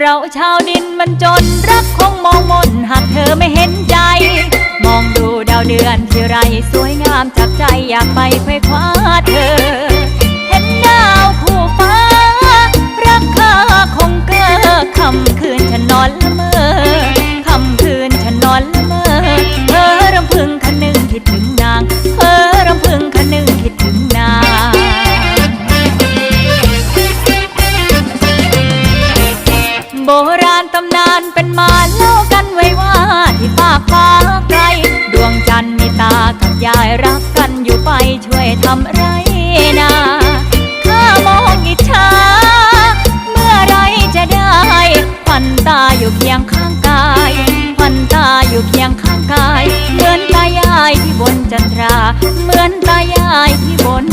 เราชาวดินมันจนรักคงมองมนหากเธอไม่เห็นใจ มองดูดาวเดือนที่ไรสวยงามจับใจอยากไปไขว้คว้าเธอ เห็นดาวคู่ฟ้า รักเธอคงเก้อคำคืนฉันนอนละ โบราณตำนานเป็นมาเล่ากันไว้ว่าที่ฟากฟ้าไกล ดวงจันทร์มีตากับยายรักกันอยู่ไปช่วยทำไรนาข้ามองอิจฉาเมื่อไรจะได้พันตาอยู่เคียงข้างกายพันตาอยู่เคียงข้างกาย เหมือนตายายที่บนจันทรา เหมือนตายายที่บน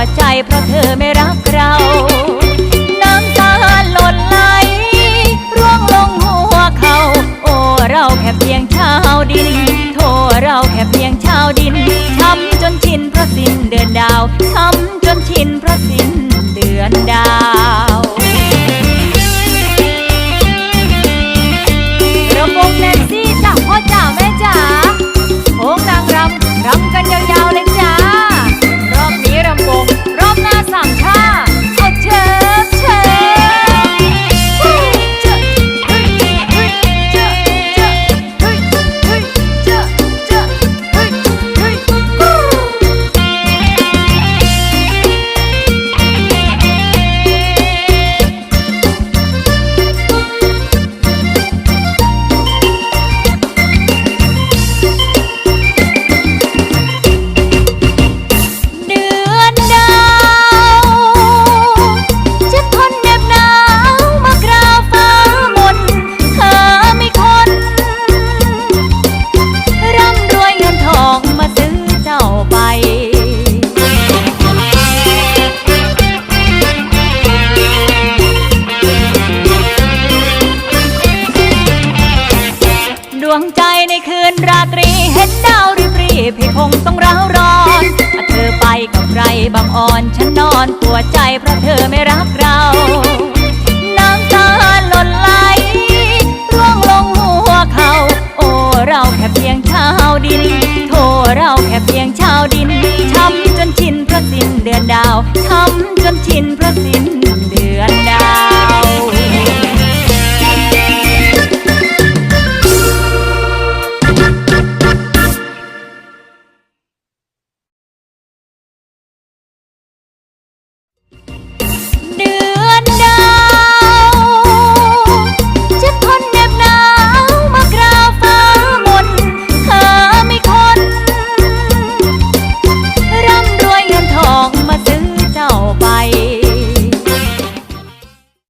วใจเพราะเธอไม่รักเรา น้ำตาหล่นไหลร่วงลงหัวเขา โอ้เราแค่เพียงชาวดิน โทเราแค่เพียงชาวดินทำจนชินเพราะสิ้นเดือนดาวทำจนชินเพราะสิ้นเดือนดาว วงใจในคืนราตรี เห็นดาวรีบรีบให้คงต้องร้าวร้อนเธอไปกับใครบางอ่อน ฉันนอนปวดใจเพราะเธอไม่รักเราน้ำตาหล่นไหลร่วงลงหัวเขา โอ้เราแค่เพียงชาวดิน โทเราแค่เพียงชาวดินช้ำจนชินเพราะสิ้นเดือนดาวทำจนชิน